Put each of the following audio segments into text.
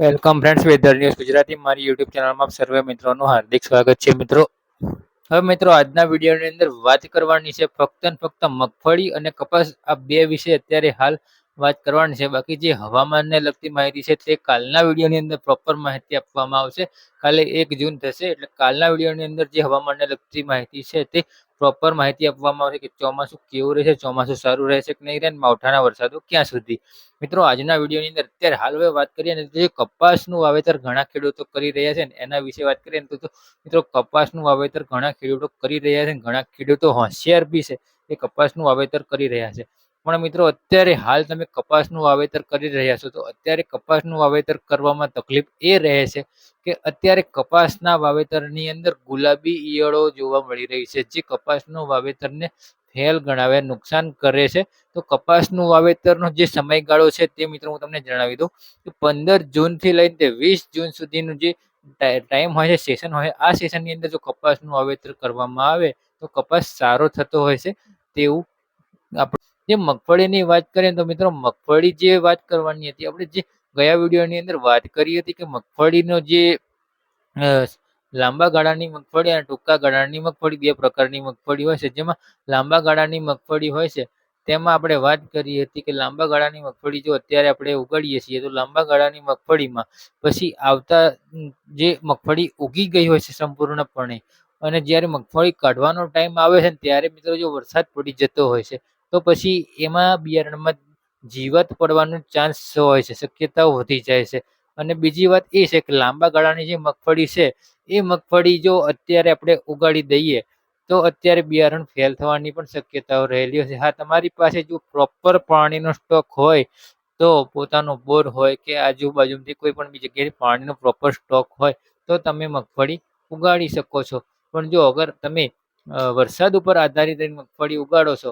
Welcome friends weather news Gujarati મારી YouTube ચેનલમાં સર્વે મિત્રોનું હાર્દિક સ્વાગત છે, મિત્રો. હવે મિત્રો, આજના વિડીયોની અંદર વાત કરવાની છે ફક્ત ફક્ત મગફળી અને કપાસ. આ બે વિશે અત્યારે હાલ વાત કરવાની છે. બાકી જે હવામાનને લગતી માહિતી છે તે કાલના વિડીયોની અંદર પ્રોપર માહિતી આપવામાં આવશે. કાલે એક જૂન થશે એટલે કાલના વિડીયોની અંદર જે હવામાનને લગતી માહિતી છે તે પ્રોપર માહિતી આપવામાં આવશે કે ચોમાસું કેવું રહેશે, ચોમાસું સારું રહેશે કે નહીં રહે માવઠાના વરસાદો ક્યાં સુધી? મિત્રો, આજના વિડીયોની અંદર અત્યારે હાલ હવે વાત કરીએ ને જે કપાસનું વાવેતર ઘણા ખેડૂતો કરી રહ્યા છે ને, એના વિશે વાત કરીએ તો મિત્રો કપાસનું વાવેતર ઘણા ખેડૂતો કરી રહ્યા છે ઘણા ખેડૂતો હોશિયાર બી છે એ કપાસનું વાવેતર કરી રહ્યા છે. પણ મિત્રો, અત્યારે હાલ તમે કપાસનું વાવેતર કરી રહ્યા છો, તો અત્યારે કપાસનું વાવેતર કરવામાં તકલીફ એ રહે છે કે અત્યારે કપાસના વાવેતરની અંદર ગુલાબી ઈયળો જોવા મળી રહી છે, જે કપાસનું વાવેતરને ફેલ ગણાવે, નુકસાન કરે છે. તો કપાસનું વાવેતરનો જે સમયગાળો છે તે મિત્રો હું તમને જણાવી દઉં કે પંદર જૂનથી લઈને તે વીસ જૂન સુધીનું જે ટાઈમ હોય છે, સેશન હોય આ સેશનની અંદર જો કપાસનું વાવેતર કરવામાં આવે તો કપાસ સારો થતો હોય છે તેવું આપણે જે મગફળીની વાત કરીએ તો મિત્રો મગફળી જે વાત કરવાની હતી, આપણે જે ગયા વિડીયોની અંદર વાત કરી હતી કે મગફળીનો જે લાંબા ગાળાની મગફળી અને ટૂંકા ગાળાની મગફળી, બે પ્રકારની મગફળી હોય છે. જેમાં લાંબા ગાળાની મગફળી હોય છે, તેમાં આપણે વાત કરી હતી કે લાંબા ગાળાની મગફળી જો અત્યારે આપણે ઉગાડીએ છીએ, તો લાંબા ગાળાની મગફળીમાં પછી આવતા જે મગફળી ઉગી ગઈ હોય છે સંપૂર્ણપણે અને જ્યારે મગફળી કાઢવાનો ટાઈમ આવે છે ત્યારે મિત્રો જો વરસાદ પડી જતો હોય છે તો પછી એમાં બિયારણમાં જીવાત પડવાનો ચાન્સ હોય છે શક્યતાઓ વધી જાય છે. અને બીજી વાત એ છે કે લાંબા ગાળાની જે મગફળી છે, એ મગફળી જો અત્યારે આપણે ઉગાડી દઈએ, તો અત્યારે બિયારણ ફેલ થવાની પણ શક્યતાઓ રહેલી હશે. હા, તમારી પાસે જો પ્રોપર પાણીનો સ્ટોક હોય, તો પોતાનો બોર હોય કે આજુબાજુથી કોઈ પણ બી જગ્યાએ પાણીનો પ્રોપર સ્ટોક હોય, તો તમે મગફળી ઉગાડી શકો છો. પણ જો અગર તમે વરસાદ ઉપર આધારિત મગફળી ઉગાડો છો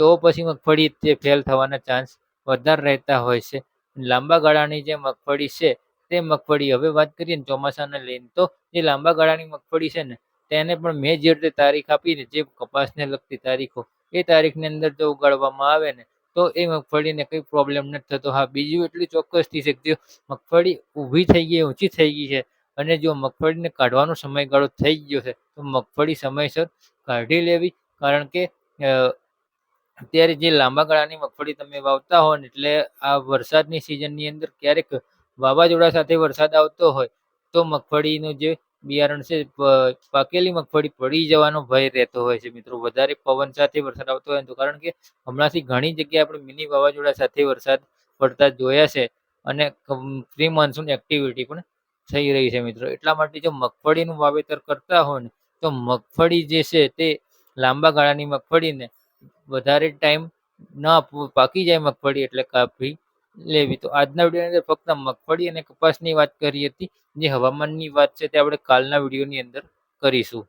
તો પછી મગફળી તે ફેલ થવાના ચાન્સ વધારે રહેતા હોય છે. લાંબા ગાળાની જે મગફળી છે, તે મગફળી હવે વાત કરીએ ને ચોમાસાને લઈને, તો જે લાંબા ગાળાની મગફળી છે ને, તેને પણ મેં જે રીતે તારીખ આપીને જે કપાસને લગતી તારીખો, એ તારીખની અંદર જો ઉગાડવામાં આવે ને, તો એ મગફળીને કંઈ પ્રોબ્લેમ નથી થતો. હા, બીજું એટલું ચોક્કસથી છે કે મગફળી ઊભી થઈ ગઈ, ઊંચી થઈ ગઈ છે, અને જો મગફળીને કાઢવાનો સમયગાળો થઈ ગયો છે, તો મગફળી સમયસર કાઢી લેવી, કારણ કે અત્યારે જે લાંબા ગાળાની મગફળી તમે વાવતા હો એટલે આ વરસાદની સિઝનની અંદર ક્યારેક વાવાઝોડા સાથે વરસાદ આવતો હોય, તો મગફળીનું જે બિયારણ છે પાકેલી મગફળી પડી જવાનો ભય રહેતો હોય છે. મિત્રો, વધારે પવન સાથે વરસાદ આવતો હોય તો કારણ કે હમણાંથી ઘણી જગ્યાએ આપણે મિની વાવાઝોડા સાથે વરસાદ પડતા જોયા છે અને પ્રી મોન્સૂન એક્ટિવિટી પણ થઈ રહી છે મિત્રો. એટલા માટે જો મગફળીનું વાવેતર કરતા હોય ને, તો મગફળી જે છે તે લાંબા ગાળાની મગફળીને વધારે ટાઈમ ના પાકી જાય મગફળી એટલે કાપી લેવી. તો આજના વિડીયોની અંદર ફક્ત મગફળી અને કપાસની વાત કરી હતી. જે હવામાનની વાત છે તે આપણે કાલના વિડીયોની અંદર કરીશું.